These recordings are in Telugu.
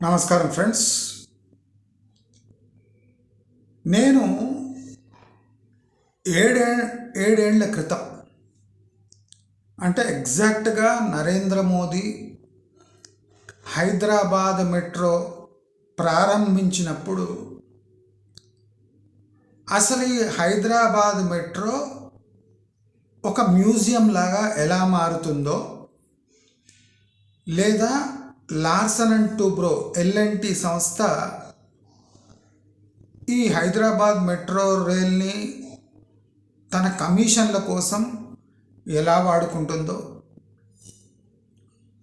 నమస్కారం ఫ్రెండ్స్. నేను ఏడే ఏడేళ్ళ క్రితం అంటే ఎగ్జాక్ట్గా నరేంద్ర మోదీ హైదరాబాద్ మెట్రో ప్రారంభించినప్పుడు అసలు ఈ హైదరాబాద్ మెట్రో ఒక మ్యూజియం లాగా ఎలా మారుతుందో లేదా లార్సన్ అండ్ టూబ్రో ఎల్ఎన్టీ సంస్థ ఈ హైదరాబాద్ మెట్రో రైల్ని తన కమిషన్ల కోసం ఎలా వాడుకుంటుందో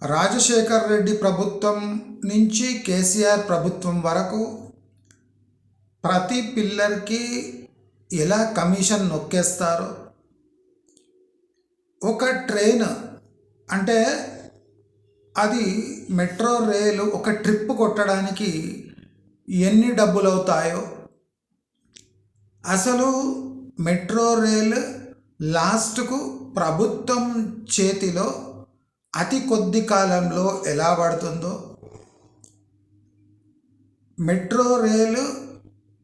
రాజశేఖర్ రెడ్డి ప్రభుత్వం నుంచి కేసీఆర్ ప్రభుత్వం వరకు ప్రతి పిల్లర్కి ఎలా కమిషన్ నొక్కేస్తారో ఒక ట్రైన్ అంటే అది మెట్రో రైలు ఒక ట్రిప్ కొట్టడానికి ఎన్ని డబ్బులు అవుతాయో అసలు మెట్రో రైలు లాస్ట్కు ప్రభుత్వం చేతిలో అతి కొద్ది కాలంలో ఎలా పడుతుందో. మెట్రో రైలు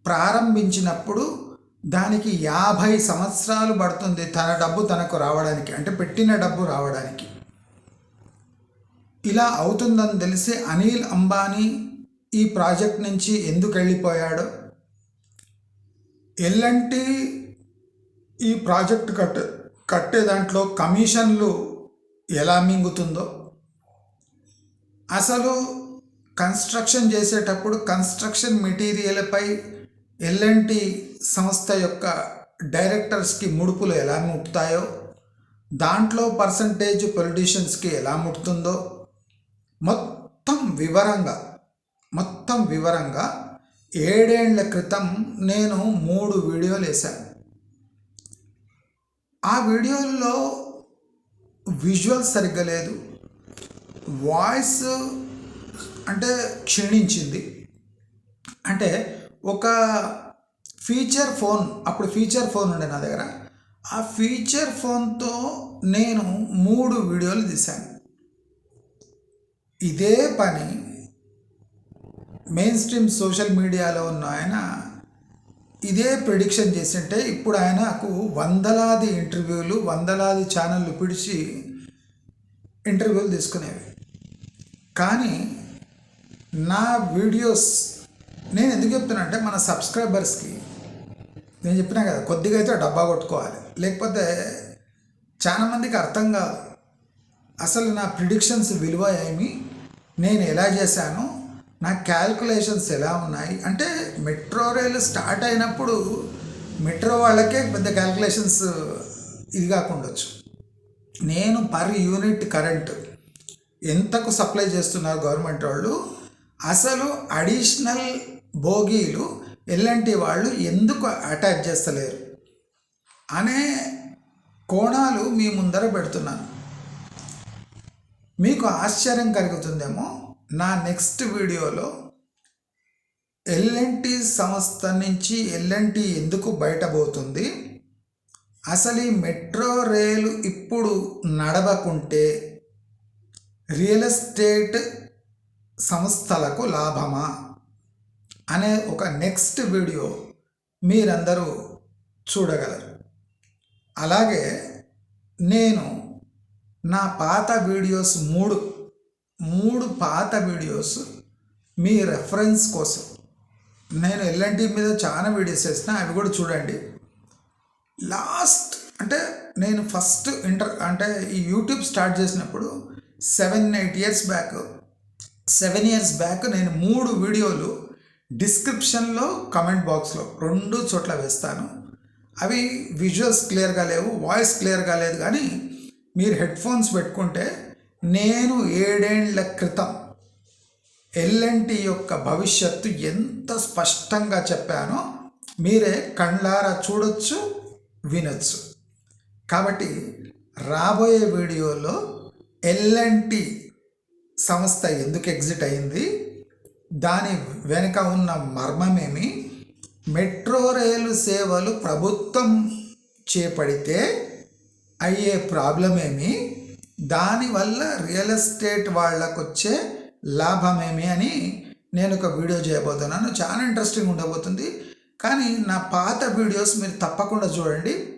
ప్రారంభించినప్పుడు దానికి యాభై సంవత్సరాలు పడుతుంది తన డబ్బు తనకు రావడానికి అంటే పెట్టిన డబ్బు రావడానికి. ఇలా అవుతుందని తెలిసి అనిల్ అంబానీ ఈ ప్రాజెక్ట్ నుంచి ఎందుకు వెళ్ళిపోయాడో? ఎల్లంటి ఈ ప్రాజెక్ట్ కట్ కట్టే దాంట్లో కమిషన్లు ఎలా మింగుతుందో? అసలు కన్స్ట్రక్షన్ చేసేటప్పుడు కన్స్ట్రక్షన్ మెటీరియల్పై ఎల్ఎన్టి సంస్థ యొక్క డైరెక్టర్స్కి ముడుపులు ఎలా ముట్టుతాయో దాంట్లో పర్సంటేజ్ పొలిటీషియన్స్కి ఎలా ముట్టుతుందో మొత్తం వివరంగా మొత్తం వివరంగా ఏడేళ్ళ క్రితం నేను మూడు వీడియోలు వేశాను ఆ వీడియోల్లో విజువల్ సరిగ్గా లేదు. వాయిస్ అంటే క్షీణించింది. అంటే ఒక ఫీచర్ ఫోన్ అప్పుడు ఫీచర్ ఫోన్ ఉండే నా దగ్గర. ఆ ఫీచర్ ఫోన్తో నేను మూడు వీడియోలు తీశాను. ఇదే పని మెయిన్ స్ట్రీమ్ సోషల్ మీడియాలో ఉన్న ఆయన ఇదే ప్రిడిక్షన్ చేసింటే ఇప్పుడు ఆయనకు వందలాది ఇంటర్వ్యూలు వందలాది ఛానళ్ళు పిడిచి ఇంటర్వ్యూలు తీసుకునేవి. కానీ నా వీడియోస్ నేను ఎందుకు చెప్తున్నా అంటే మన సబ్స్క్రైబర్స్కి నేను చెప్పినా కదా కొద్దిగా అయితే డబ్బా కొట్టుకోవాలి. లేకపోతే చాలా మందికి అర్థం కాదు. అసలు నా ప్రిడిక్షన్స్ విలువ ఏమి? నేను ఎలా చేశాను? నా క్యాల్కులేషన్స్ ఎలా ఉన్నాయి? అంటే మెట్రో రైలు స్టార్ట్ అయినప్పుడు మెట్రో వాళ్ళకే పెద్ద క్యాల్కులేషన్స్ ఇది కాకుండొచ్చు. నేను పర్ యూనిట్ కరెంట్ ఎంతకు సప్లై చేస్తున్నారు గవర్నమెంట్ వాళ్ళు? అసలు అడిషనల్ బోగీలు ఎల్లంటి వాళ్ళు ఎందుకు అటాచ్ చేస్తలేరు? అనే కోణాలు మీ ముందర పెడుతున్నాను. మీకు ఆశ్చర్యం కలుగుతుందేమో నా నెక్స్ట్ వీడియోలో ఎల్ఎన్టీ సంస్థ నుంచి ఎల్ఎన్టీ ఎందుకు బయటపోతుంది? అసలు ఈ మెట్రో రైలు ఇప్పుడు నడవకుంటే రియల్ ఎస్టేట్ సంస్థలకు లాభమా? అనే ఒక నెక్స్ట్ వీడియో మీరందరూ చూడగలరు. అలాగే నేను నా పాత వీడియోస్ మూడు మూడు పాత వీడియోస్ మీ రెఫరెన్స్ కోసం. నేను ఎల్ఎన్టీ మీద చాలా వీడియోస్ వేసిన అవి కూడా చూడండి. లాస్ట్ అంటే నేను ఫస్ట్ ఇంటర్ అంటే ఈ యూట్యూబ్ స్టార్ట్ చేసినప్పుడు seven eight years back seven years back నేను మూడు వీడియోలు డిస్క్రిప్షన్లో కమెంట్ బాక్స్లో రెండు చోట్ల వేస్తాను. అవి విజువల్స్ క్లియర్గా లేవు వాయిస్ క్లియర్గా లేదు కానీ మీరు హెడ్ ఫోన్స్ పెట్టుకుంటే నేను ఏడేళ్ళ క్రితం ఎల్ఎన్టి యొక్క భవిష్యత్తు ఎంత స్పష్టంగా చెప్పానో మీరే కండ్లారా చూడొచ్చు వినొచ్చు. కాబట్టి రాబోయే వీడియోలో ఎల్ఎన్టి సంస్థ ఎందుకు ఎగ్జిట్ అయింది దాని వెనుక ఉన్న మర్మమేమి మెట్రో రైలు సేవలు ప్రభుత్వం చేపడితే అయ్యే ప్రాబ్లం ఏమి? దానివల్ల రియల్ ఎస్టేట్ వాళ్ళకు వచ్చే లాభమేమి అని నేను ఒక వీడియో చేయబోతున్నాను. చాలా ఇంట్రెస్టింగ్ ఉండబోతుంది. కానీ నా పాత వీడియోస్ మీరు తప్పకుండా చూడండి.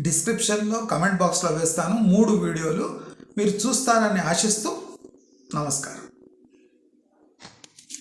డిస్క్రిప్షన్లో కమెంట్ బాక్స్లో వేస్తాను. మూడు వీడియోలు మీరు చూస్తారని ఆశిస్తూ నమస్కారం.